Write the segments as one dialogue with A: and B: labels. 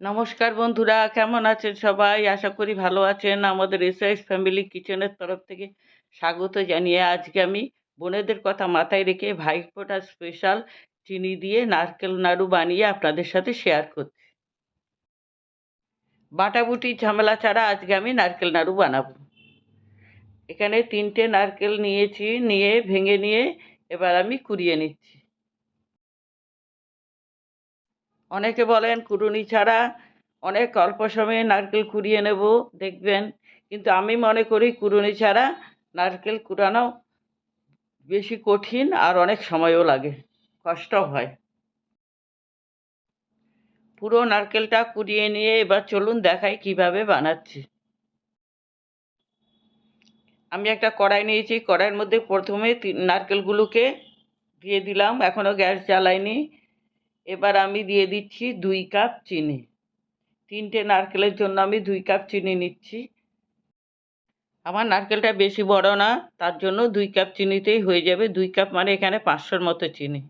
A: নমস্কার বন্ধুরা, কেমন আছেন সবাই? আশা করি ভালো আছেন। আমাদের এসআইস ফ্যামিলি কিচেনের তরফ থেকে স্বাগত জানিয়ে আজকে আমি বোনেদের কথা মাথায় রেখে ভাইফোঁটা স্পেশাল চিনি দিয়ে নারকেল নাড়ু বানিয়ে আপনাদের সাথে শেয়ার করছি। বাটাবুটি ঝামেলা ছাড়া আজকে আমি নারকেল নাড়ু বানাবো। এখানে তিনটে নারকেল নিয়েছি, নিয়ে ভেঙে নিয়ে এবার আমি কুড়িয়ে নিচ্ছি। অনেকে বলেন কুড়ুনি ছাড়া অনেক অল্প সময়ে নারকেল কুড়িয়ে নেব, দেখবেন। কিন্তু আমি মনে করি কুড়ুনি ছাড়া নারকেল কুড়ানো বেশি কঠিন আর অনেক সময়ও লাগে কষ্ট হয়। পুরো নারকেলটা কুড়িয়ে নিয়ে এবার চলুন দেখাই কীভাবে বানাচ্ছি। আমি একটা কড়াই নিয়েছি, কড়াইয়ের মধ্যে প্রথমে নারকেলগুলোকে দিয়ে দিলাম এখনও গ্যাস জ্বালাইনি। এবার আমি দিয়ে দিচ্ছি দুই কাপ চিনি। তিনটে নারকেলের জন্য আমি দুই কাপ চিনি নিচ্ছি। আমার নারকেলটা বেশি বড় না, তার জন্য দুই কাপ চিনিতেই হয়ে যাবে। দুই কাপ মানে এখানে পাঁচশোর মতো চিনি।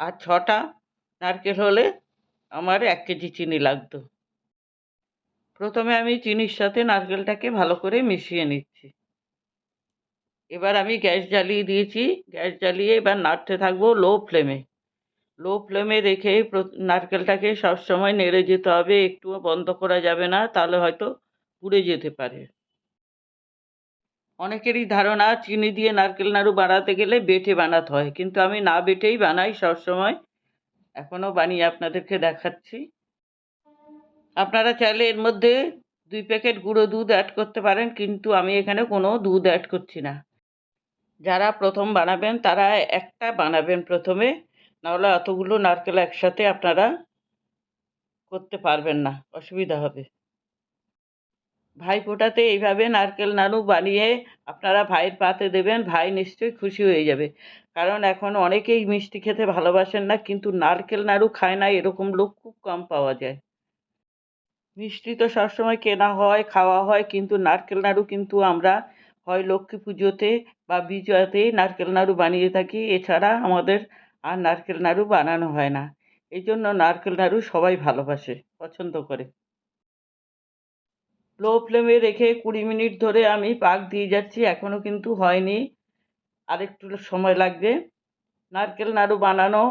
A: আর ছটা নারকেল হলে আমার এক কেজি চিনি লাগতো। প্রথমে আমি চিনির সাথে নারকেলটাকে ভালো করে মিশিয়ে নিচ্ছি। এবার আমি গ্যাস জ্বালিয়ে দিয়েছি। গ্যাস জ্বালিয়ে এবার নাড়তে থাকব লো ফ্লেমে। লো ফ্লেমে রেখে নারকেলটাকে সবসময় নেড়ে যেতে হবে, একটুও বন্ধ করা যাবে না, তাহলে হয়তো পুড়ে যেতে পারে। অনেকেরই ধারণা, চিনি দিয়ে নারকেল নাড়ু বানাতে গেলে বেটে বানাতে হয়, কিন্তু আমি না বেটেই বানাই সবসময়। এখনও বানিয়ে আপনাদেরকে দেখাচ্ছি। আপনারা চাইলে এর মধ্যে দুই প্যাকেট গুঁড়ো দুধ অ্যাড করতে পারেন, কিন্তু আমি এখানে কোনো দুধ অ্যাড করছি না। যারা প্রথম বানাবেন, তারা একটা বানাবেন প্রথমে। নাহলে অতগুলো নারকেল একসাথে আপনারা করতে পারবেন না, অসুবিধা হবে। ভাইফোঁটাতে এইভাবে নারকেল নাড়ু বানিয়ে আপনারা ভাইয়ের পাতে দেবেন, ভাই নিশ্চয়ই খুশি হয়ে যাবে। কারণ এখন অনেকেই মিষ্টি খেতে ভালোবাসেন না, কিন্তু নারকেল নাড়ু খায় না, এরকম লোক খুব কম পাওয়া যায়। মিষ্টি তো সবসময় কেনা হয়, খাওয়া হয়, কিন্তু নারকেল নাড়ু কিন্তু আমরা হয় লক্ষ্মী পুজোতে বা বিজয়াতে নারকেল নাড়ু বানিয়ে থাকি। এছাড়া আমাদের আর নারকেল নাড়ু বানানো হয় না। এই জন্য নারকেল নাড়ু সবাই ভালোবাসে, পছন্দ করে। লো ফ্লেমে রেখে কুড়ি মিনিট ধরে আমি পাক দিয়ে যাচ্ছি এখনও কিন্তু হয়নি। আরেকটু সময় লাগবে। নারকেল নাড়ু বানানো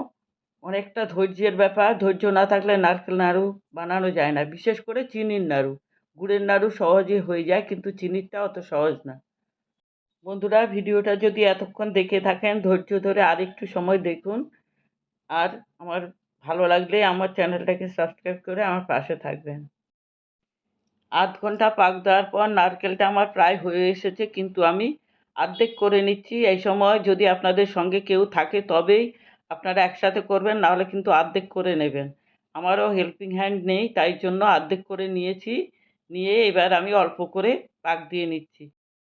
A: অনেকটা ধৈর্যের ব্যাপার। ধৈর্য না থাকলে নারকেল নাড়ু বানানো যায় না, বিশেষ করে চিনির নাড়ু। গুড়ের নাড়ু সহজে হয়ে যায়, কিন্তু চিনিরটা অত সহজ না। বন্ধুরা, ভিডিওটা যদি এতক্ষণ দেখে থাকেন, ধৈর্য ধরে আরেকটু সময় দেখুন। আর আমার ভালো লাগলে আমার চ্যানেলটাকে সাবস্ক্রাইব করে আমার পাশে থাকবেন। আধ ঘণ্টা পাক দেওয়ার পর নারকেলটা আমার প্রায় হয়ে এসেছে, কিন্তু আমি আর্ধেক করে নিচ্ছি। এই সময় যদি আপনাদের সঙ্গে কেউ থাকে, তবেই আপনারা একসাথে করবেন, নাহলে কিন্তু আর্ধেক করে নেবেন। আমারও হেল্পিং হ্যান্ড নেই, তাই জন্য আর্ধেক করে নিয়েছি। নিয়ে এবার আমি অল্প করে পাক দিয়ে নিচ্ছি।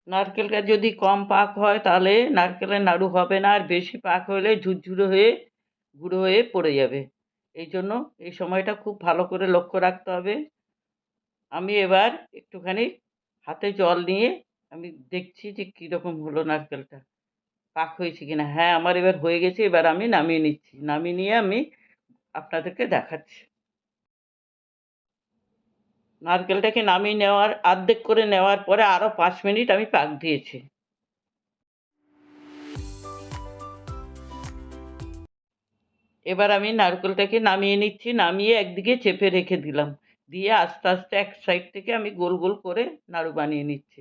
A: নারকেলটা যদি কম পাক হয় তাহলে নারকেলের নাড়ু হবে না, আর বেশি পাক হলে ঝুরঝুরে হয়ে, গুঁড়ো হয়ে পড়ে যাবে। এই জন্য এই সময়টা খুব ভালো করে লক্ষ্য রাখতে হবে। আমি এবার একটুখানি হাতে জল নিয়ে আমি দেখছি যে কীরকম হলো নারকেলটা। পাক হয়েছে কিনা? হ্যাঁ আমার এবার হয়ে গেছে, এবার আমি নামিয়ে নিচ্ছি। নামিয়ে নিয়ে আমি আপনাদেরকে দেখাচ্ছি। নারকেলটাকে নামিয়ে নেওয়ার, আর্ধেক করে নেওয়ার পরে আরও পাঁচ মিনিট আমি পাক দিয়েছি। এবার আমি নারকেলটাকে নামিয়ে নিচ্ছি, নামিয়ে একদিকে চেপে রেখে দিলাম। দিয়ে আস্তে আস্তে এক সাইড থেকে আমি গোল গোল করে নাড়ু বানিয়ে নিচ্ছি।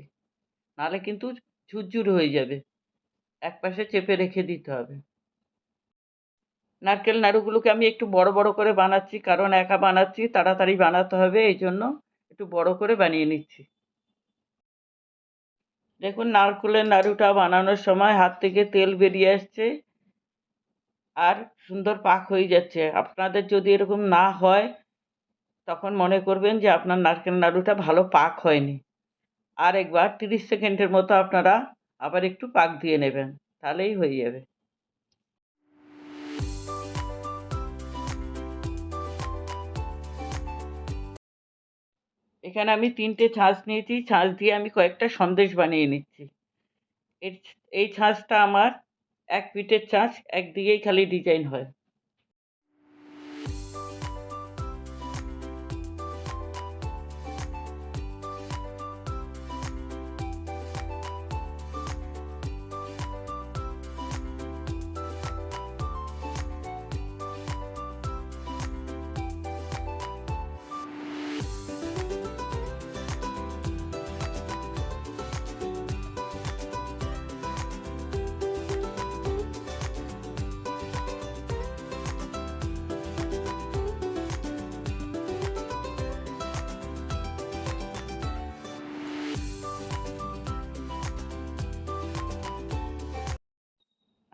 A: নাহলে কিন্তু ঝুরঝুর হয়ে যাবে। এক পাশে চেপে রেখে দিতে হবে। নারকেল নাড়ুগুলোকে আমি একটু বড় বড় করে বানাচ্ছি, কারণ একা বানাচ্ছি, তাড়াতাড়ি বানাতে হবে এই জন্য একটু বড় করে বানিয়ে নিচ্ছি। দেখুন, নারকেলের নাড়ুটা বানানোর সময় হাত থেকে তেল বেরিয়ে আসছে আর সুন্দর পাক হয়ে যাচ্ছে। আপনাদের যদি এরকম না হয়, তখন মনে করবেন যে আপনার নারকেল নাড়ুটা ভালো পাক হয়নি। আর একবার তিরিশ সেকেন্ডের মতো আপনারা আবার একটু পাক দিয়ে নেবেন, তাহলেই হয়ে যাবে। এখানে আমি তিনটে ছাঁচ নিয়েছি, ছাঁচ দিয়ে আমি কয়েকটা সন্দেশ বানিয়ে নিচ্ছি। এর, এই ছাঁচটা আমার এক পিঠের ছাঁচ একদিকেই খালি ডিজাইন হয়।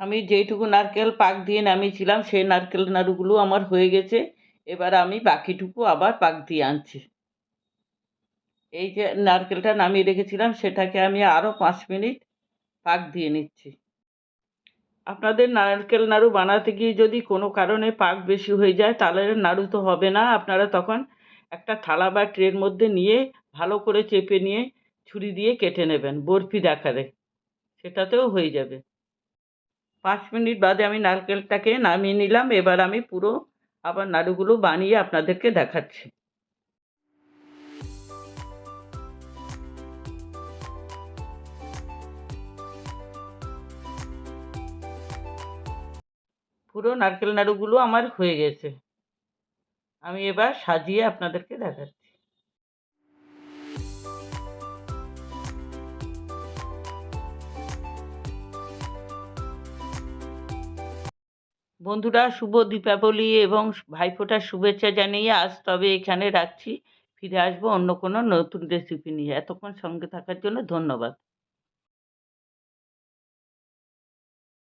A: আমি যেইটুকু নারকেল পাক দিয়ে নামিয়েছিলাম, সেই নারকেল নাড়ুগুলো আমার হয়ে গেছে। এবার আমি বাকিটুকু আবার পাক দিয়ে আনছি। এই যে নারকেলটা নামিয়ে রেখেছিলাম, সেটাকে আমি আরও পাঁচ মিনিট পাক দিয়ে নিচ্ছি। আপনাদের নারকেল নাড়ু বানাতে গিয়ে যদি কোনো কারণে পাক বেশি হয়ে যায়, তাহলে নাড়ু তো হবে না। আপনারা তখন একটা থালা বা ট্রের মধ্যে নিয়ে ভালো করে চেপে নিয়ে ছুরি দিয়ে কেটে নেবেন, বরফি আকারে। সেটাতেও হয়ে যাবে। পাঁচ মিনিট বাদে আমি নারকেলটাকে নামিয়ে নিলাম। এবার আমি পুরো আবার নাড়ুগুলো বানিয়ে আপনাদেরকে দেখাচ্ছি। পুরো নারকেল নাড়ুগুলো আমার হয়ে গেছে। আমি এবার সাজিয়ে আপনাদেরকে দেখাচ্ছি। বন্ধুরা, শুভ দীপাবলি এবং ভাইফোঁটার শুভেচ্ছা জানিয়ে আজ তবে এখানে রাখছি। ফিরে আসব অন্য কোনো নতুন রেসিপি নিয়ে। এতক্ষণ সঙ্গে থাকার জন্য ধন্যবাদ।